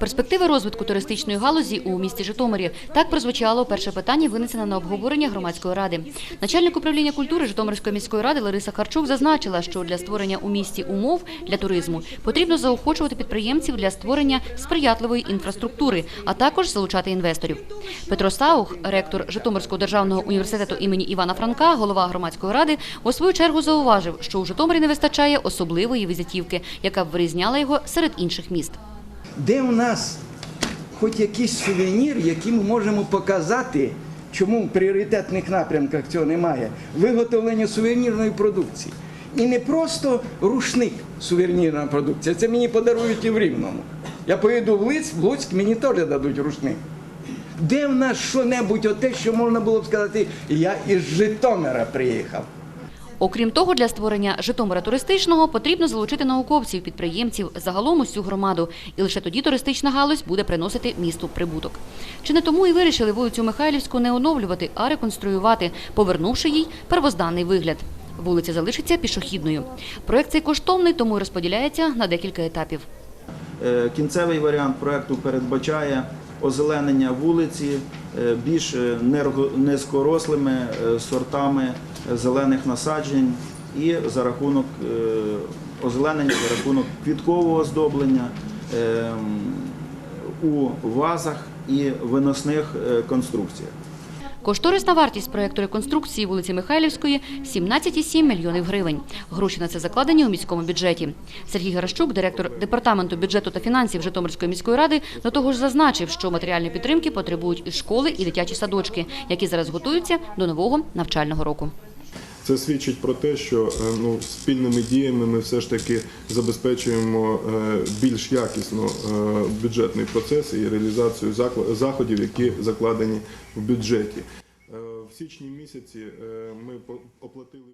Перспективи розвитку туристичної галузі у місті Житомирі так прозвучало перше питання, винесене на обговорення громадської ради. Начальник управління культури Житомирської міської ради Лариса Харчук зазначила, що для створення у місті умов для туризму потрібно заохочувати підприємців для створення сприятливої інфраструктури, а також залучати інвесторів. Петро Саух, ректор Житомирського державного університету імені Івана Франка, голова громадської ради, у свою чергу зауважив, що у Житомирі не вистачає особливої візитівки, яка б вирізняла його серед інших міст. Де в нас хоч якийсь сувенір, який ми можемо показати, чому в пріоритетних напрямках цього немає? Виготовлення сувенірної продукції. І не просто рушник сувенірна продукція, це мені подарують і в Рівному. Я поїду в Луцьк, в Луцьк мені теж дадуть рушник. Де в нас що-небудь оте, що можна було б сказати, я із Житомира приїхав. Окрім того, для створення Житомира туристичного потрібно залучити науковців, підприємців, загалом усю громаду. І лише тоді туристична галузь буде приносити місту прибуток. Чи не тому і вирішили вулицю Михайлівську не оновлювати, а реконструювати, повернувши їй первозданний вигляд. Вулиця залишиться пішохідною. Проект цей коштовний, тому і розподіляється на декілька етапів. Е, Кінцевий варіант проекту передбачає озеленення вулиці е, більш е, низькорослими сортами зелених насаджень і за рахунок озеленення, за рахунок квіткового оздоблення е, у вазах і виносних конструкціях. Кошторисна вартість проекту реконструкції вулиці Михайлівської 17,7 мільйонів гривень. Гроші на це закладені у міському бюджеті. Сергій Гарашчук, директор департаменту бюджету та фінансів Житомирської міської ради, до того ж зазначив, що матеріальної підтримки потребують і школи, і дитячі садочки, які зараз готуються до нового навчального року. Це свідчить про те, що е, ну, спільними діями ми все ж таки забезпечуємо е, більш якісно е, бюджетний процес і реалізацію заходів, які закладені в бюджеті. В січні місяці ми оплатили.